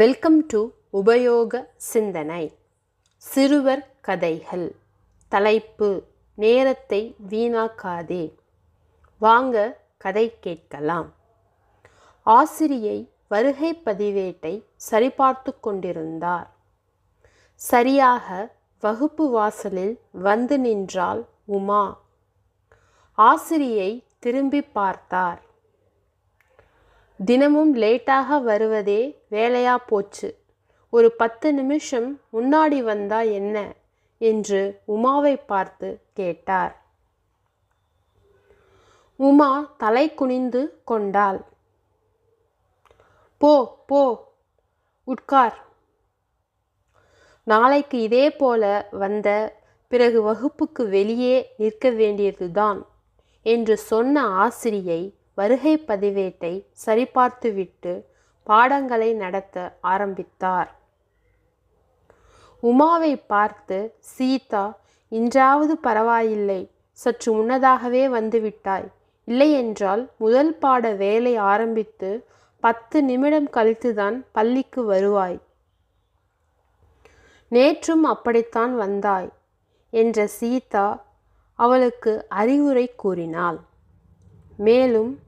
Welcome to உபயோக சிந்தனை சிறுவர் கதைகள். தலைப்பு நேரத்தை வீணாக்காதே. வாங்க கதை கேட்கலாம். ஆசிரியை வருகை பதிவேட்டை சரிபார்த்து கொண்டிருந்தார். சரியாக வகுப்பு வாசலில் வந்து நின்றாள் உமா. ஆசிரியை திரும்பி பார்த்தார். தினமும் லேட்டாக வருவதே வேலையா போச்சு. ஒரு பத்து நிமிஷம் முன்னாடி வந்தா என்ன? என்று உமாவை பார்த்து கேட்டார். உமா தலை குனிந்து கொண்டாள். போ போ உட்கார். நாளைக்கு இதே போல வந்த பிறகு வகுப்புக்கு வெளியே நிற்க வேண்டியதுதான் என்று சொன்ன ஆசிரியை வருகை பதிவேட்டை சரிபார்த்துவிட்டு பாடங்களை நடத்த ஆரம்பித்தார். உமாவை பார்த்து சீதா இன்றாவது பரவாயில்லை. சற்று முன்னதாகவே வந்துவிட்டாய். இல்லையென்றால் முதல் பாட வேலை ஆரம்பித்து பத்து நிமிடம் கழித்துதான் பள்ளிக்கு வருவாய். நேற்றும் அப்படித்தான் வந்தாய் என்ற சீதா அவளுக்கு அறிவுரை கூறினாள். மேலும்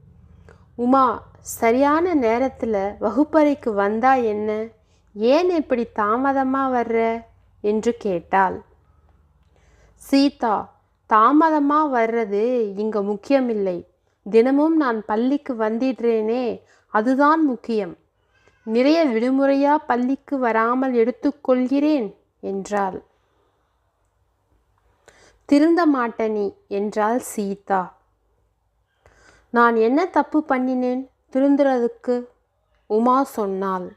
உமா சரியான நேரத்தில் வகுப்பறைக்கு வந்தா என்ன? ஏன் இப்படி தாமதமாக வர்ற? என்று கேட்டாள். சீதா தாமதமாக வர்றது இங்கே முக்கியமில்லை. தினமும் நான் பள்ளிக்கு வந்திடுறேனே அதுதான் முக்கியம். நிறைய விடுமுறையா பள்ளிக்கு வராமல் எடுத்துக்கொள்கிறேன் என்றாள். திருந்த மாட்டனி என்றாள் சீதா. நான் என்ன தப்பு பண்ணினேன்? திருந்துறதுக்கு உமா சொன்னாள்.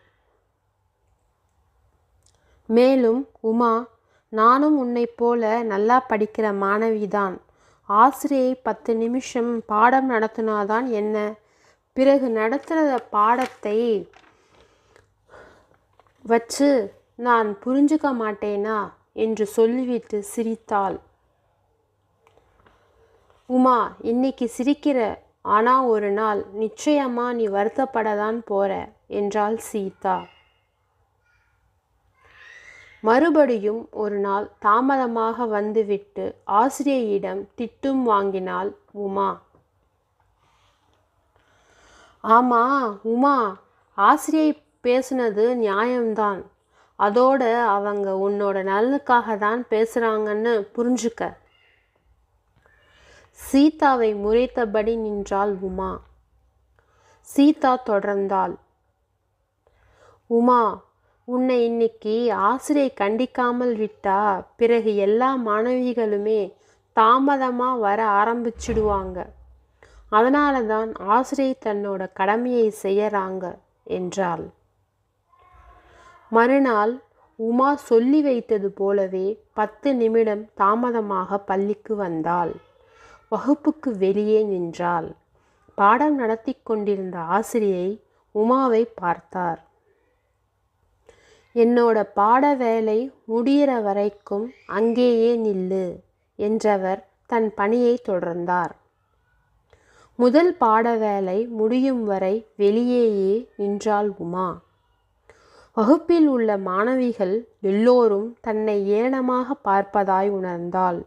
மேலும் உமா நானும் உன்னை போல நல்லா படிக்கிற மாணவிதான். ஆசிரியை பத்து நிமிஷம் பாடம் நடத்தினாதான் என்ன? பிறகு நடத்துகிற பாடத்தை வச்சு நான் புரிஞ்சுக்க மாட்டேனா? என்று சொல்லிவிட்டு சிரித்தாள். உமா இன்னைக்கு சிரிக்கிற ஆனால் ஒரு நாள் நிச்சயமா நீ வருத்தப்படதான் போற என்றாள் சீதா. மறுபடியும் ஒரு நாள் தாமதமாக வந்துவிட்டு ஆசிரியையிடம் திட்டும் வாங்கினாள் உமா. ஆமா உமா ஆசிரியை பேசுனது நியாயம்தான். அதோட அவங்க உன்னோட நலனுக்காக தான் பேசுகிறாங்கன்னு புரிஞ்சுக்க. சீதாவை முறைத்தபடி நின்றாள் உமா. சீதா தொடர்ந்தாள். உமா உன்னை இன்னைக்கு ஆசிரியை கண்டிக்காமல் விட்டா பிறகு எல்லா மாணவிகளுமே தாமதமாக வர ஆரம்பிச்சிடுவாங்க. அதனால தான் ஆசிரியை தன்னோட கடமையை செய்யறாங்க என்றாள். மறுநாள் உமா சொல்லி வைத்தது போலவே பத்து நிமிடம் தாமதமாக பள்ளிக்கு வந்தாள். வகுப்புக்கு வெளியே நின்றாள். பாடம் நடத்தி கொண்டிருந்த ஆசிரியை உமாவை பார்த்தார். என்னோட பாட வேலை முடிகிற வரைக்கும் அங்கேயே நில்லு என்றவர் தன் பணியை தொடர்ந்தார். முதல் பாட வேலை முடியும் வரை வெளியேயே நின்றாள் உமா. வகுப்பில் உள்ள மாணவிகள் எல்லோரும் தன்னை ஏளனமாக பார்ப்பதாய் உணர்ந்தாள்.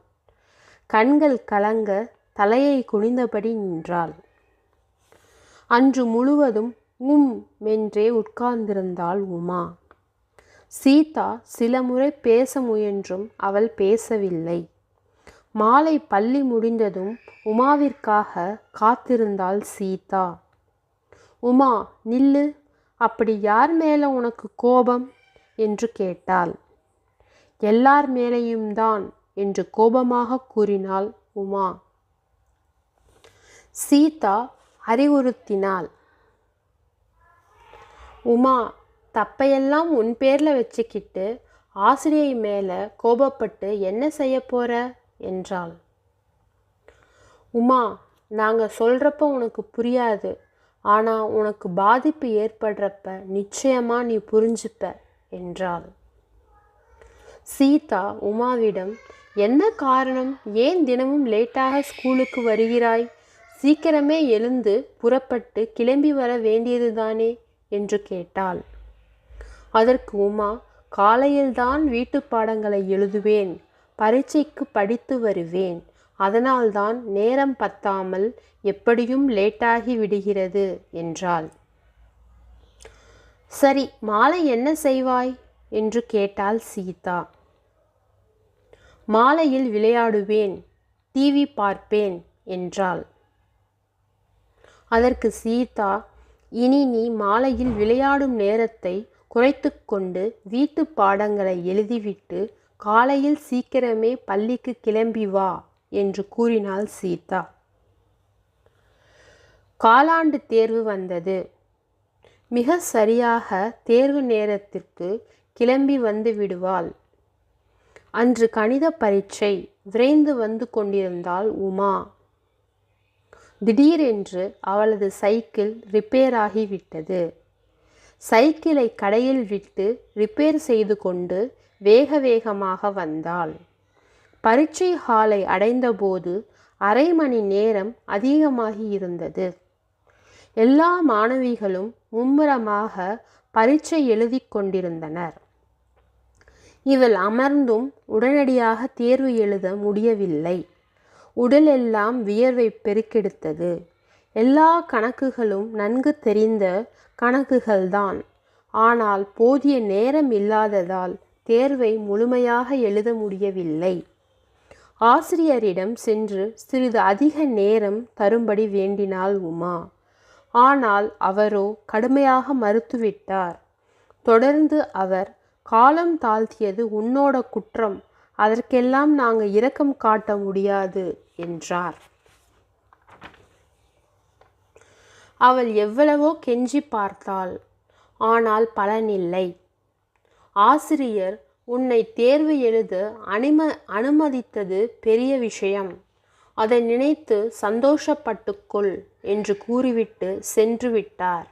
கண்கள் கலங்க தலையை குனிந்தபடி நின்றாள். அன்று முழுவதும் உம் என்றே உட்கார்ந்திருந்தாள் உமா. சீதா சில முறை பேச முயன்றும் அவள் பேசவில்லை. மாலை பள்ளி முடிந்ததும் உமாவிற்காக காத்திருந்தாள் சீதா. உமா நில்லு. அப்படி யார் மேலே உனக்கு கோபம்? என்று கேட்டாள். எல்லார் மேலேயும் தான் என்று கோபமாக கூறினாள் உமா. சீதா அறிவுறுத்தினாள். உமா தப்பையெல்லாம் உன் பேரில் வச்சுக்கிட்டு ஆசிரியை மேலே கோபப்பட்டு என்ன செய்ய போகிற என்றாள். உமா நாங்கள் சொல்கிறப்ப உனக்கு புரியாது. ஆனால் உனக்கு பாதிப்பு ஏற்படுறப்ப நிச்சயமாக நீ புரிஞ்சுப்ப என்றாள். சீதா உமாவிடம் என்ன காரணம்? ஏன் தினமும் லேட்டாக ஸ்கூலுக்கு வருகிறாய்? சீக்கிரமே எழுந்து புறப்பட்டு கிளம்பி வர வேண்டியதுதானே? என்று கேட்டாள். அதற்கு உமா காலையில்தான் வீட்டு பாடங்களை எழுதுவேன் பரீட்சைக்கு படித்து வருவேன். அதனால்தான் நேரம் பத்தாமல் எப்படியும் லேட்டாகி விடுகிறது என்றாள். சரி மாலை என்ன செய்வாய்? என்று கேட்டாள் சீதா. மாலையில் விளையாடுவேன் டிவி பார்ப்பேன் என்றாள். அதற்கு சீதா இனி நீ மாலையில் விளையாடும் நேரத்தை குறைத்து கொண்டு வீட்டு பாடங்களை எழுதிவிட்டு காலையில் சீக்கிரமே பள்ளிக்கு கிளம்பி வா என்று கூறினாள் சீதா. காலாண்டு தேர்வு வந்தது. மிக சரியாக தேர்வு நேரத்திற்கு கிளம்பி வந்து விடுவாள். அன்று கணித பரீட்சை விரைந்து வந்து கொண்டிருந்தாள் உமா. திடீரென்று அவளது சைக்கிள் ரிப்பேர் ஆகிவிட்டது சைக்கிளை கடையில் விட்டு ரிப்பேர் செய்து கொண்டு வேக வேகமாக வந்தாள். பரீட்சை ஹாலை அடைந்தபோது அரை மணி நேரம் அதிகமாகி இருந்தது. எல்லா மாணவிகளும் மும்முரமாக பரீட்சை எழுதி கொண்டிருந்தனர். இவள் அமர்ந்தும் உடனடியாக தேர்வு எழுத முடியவில்லை. உடலெல்லாம் வியர்வை பெருக்கெடுத்தது. எல்லா கணக்குகளும் நன்கு தெரிந்த கணக்குகள்தான். ஆனால் போதிய நேரம் இல்லாததால் தேர்வை முழுமையாக எழுத முடியவில்லை. ஆசிரியரிடம் சென்று சிறிது அதிக நேரம் தரும்படி வேண்டினாள் உமா. ஆனால் அவரோ கடுமையாக மறுத்துவிட்டார். தொடர்ந்து அவர் காலம் தாழ்த்தியது உன்னோட குற்றம். அதற்கெல்லாம் நாங்கள் இரக்கம் காட்ட முடியாது என்றார். அவள் எவ்வளவோ கெஞ்சி பார்த்தாள் ஆனால் பலனில்லை ஆசிரியர் உன்னை தேர்வு எழுத அனும அனுமதித்தது பெரிய விஷயம். அதை நினைத்து சந்தோஷப்பட்டுக்கொள் என்று கூறிவிட்டு சென்று விட்டார்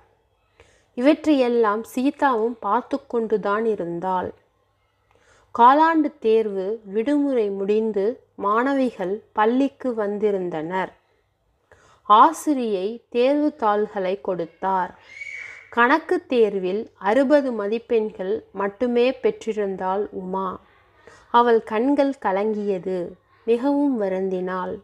இவற்றையெல்லாம் சீதாவும் பார்த்து கொண்டுதான் இருந்தாள். காலாண்டு தேர்வு விடுமுறை முடிந்து மாணவிகள் பள்ளிக்கு வந்திருந்தனர். ஆசிரியை தேர்வு தாள்களை கொடுத்தார். கணக்கு தேர்வில் அறுபது மதிப்பெண்கள் மட்டுமே பெற்றிருந்தாள் உமா. அவள் கண்கள் கலங்கியது மிகவும் வருந்தினாள்.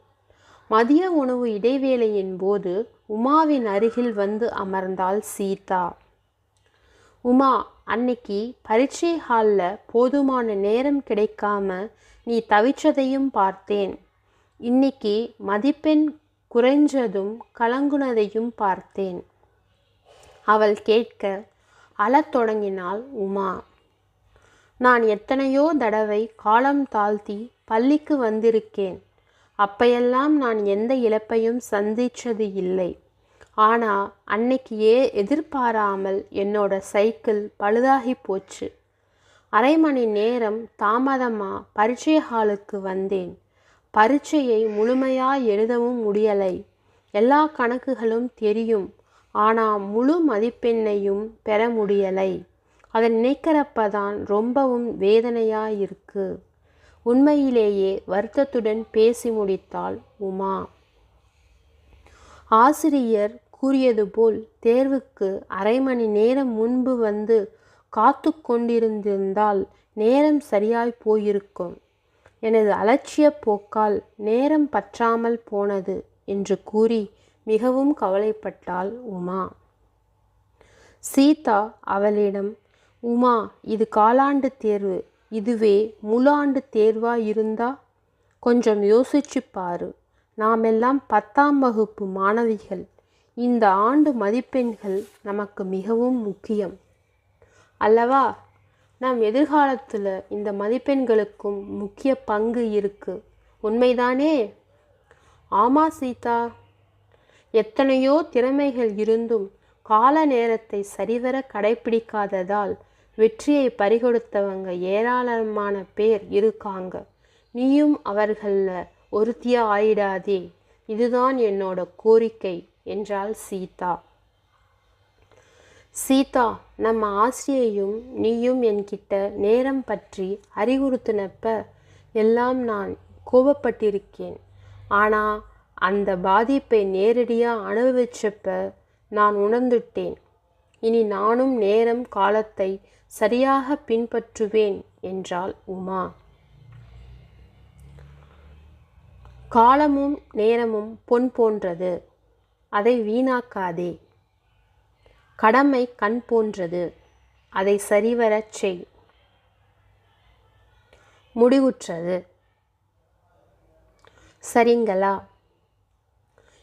மதிய உணவு இடைவேளையின் போது உமாவின் அருகில் வந்து அமர்ந்தாள் சீதா. உமா அன்னைக்கு பரீட்சை ஹாலில் போதுமான நேரம் கிடைக்காம நீ தவிச்சதையும் பார்த்தேன். இன்னைக்கு மதிப்பெண் குறைஞ்சதும் கலங்குனதையும் பார்த்தேன். அவள் கேட்க அழத் தொடங்கினாள் உமா. நான் எத்தனையோ தடவை காலம் தாழ்த்தி பள்ளிக்கு வந்திருக்கேன். அப்பையெல்லாம் நான் எந்த இழப்பையும் சந்திச்சது இல்லை. ஆனால் அன்னைக்கு ஏ எதிர்பாராமல் என்னோட சைக்கிள் பழுதாகி போச்சு. அரை மணி நேரம் தாமதமாக பரீட்சை ஹாலுக்கு வந்தேன். பரீட்சையை முழுமையாக எழுதவும் முடியலை. எல்லா கணக்குகளும் தெரியும். ஆனால் முழு மதிப்பெண்ணையும் பெற முடியலை. அதை நினைக்கிறப்ப தான் ரொம்பவும் வேதனையாக இருக்கு. உண்மையிலேயே வருத்தத்துடன் பேசி முடித்தாள் உமா. ஆசிரியர் கூறியது போல் தேர்வுக்கு அரை மணி நேரம் முன்பு வந்து காத்து கொண்டிருந்திருந்தால் நேரம் சரியாய் போயிருக்கும். எனது அலட்சிய போக்கால் நேரம் பற்றாமல் போனது என்று கூறி மிகவும் கவலைப்பட்டாள் உமா. சீதா அவளிடம் உமா இது காலாண்டு தேர்வு. இதுவே முழு ஆண்டு தேர்வா இருந்தா கொஞ்சம் யோசிச்சு பாரு. நாமெல்லாம் பத்தாம் வகுப்பு மாணவிகள். இந்த ஆண்டு மதிப்பெண்கள் நமக்கு மிகவும் முக்கியம். அல்லவா? நம் எதிர்காலத்தில் இந்த மதிப்பெண்களுக்கும் முக்கிய பங்கு இருக்கு. உண்மைதானே? ஆமா சீதா. எத்தனையோ திறமைகள் இருந்தும் கால நேரத்தை சரிவர கடைபிடிக்காததால் வெற்றியை பறிகொடுத்தவங்க ஏராளமான பேர் இருக்காங்க. நீயும் அவர்களில் ஒருத்தியா ஆயிடாதே. இதுதான் என்னோட கோரிக்கை. என்றாள் சீதா. சீதா நம்ம ஆசிரியையும் நீயும் என்கிட்ட நேரம் பற்றி அறிவுறுத்தினப்ப எல்லாம் நான் கோபப்பட்டிருக்கேன். ஆனால் அந்த பாதிப்பை நேரடியாக அனுபவிச்சப்ப நான் உணர்ந்துட்டேன். இனி நானும் நேரம் காலத்தை சரியாக பின்பற்றுவேன் என்றாள் உமா. காலமும் நேரமும் பொன் போன்றது. அதை வீணாக்காதே. கடமை கண் போன்றது. அதை சரிவரச் செய். முடிவுற்றது. சரிங்களா?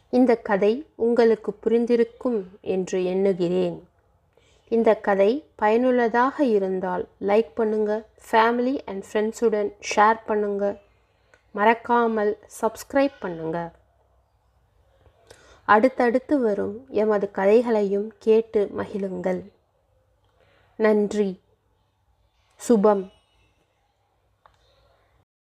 இந்த கதை உங்களுக்கு புரிந்திருக்கும் என்று எண்ணுகிறேன். இந்த கதை பயனுள்ளதாக இருந்தால் லைக் பண்ணுங்க ஃபேமிலி அண்ட் ஃப்ரெண்ட்ஸுடன் ஷேர் பண்ணுங்க. மறக்காமல் சப்ஸ்கிரைப் பண்ணுங்கள் அடுத்தடுத்து வரும் எமது கதைகளையும் கேட்டு மகிழுங்கள். நன்றி. சுபம்.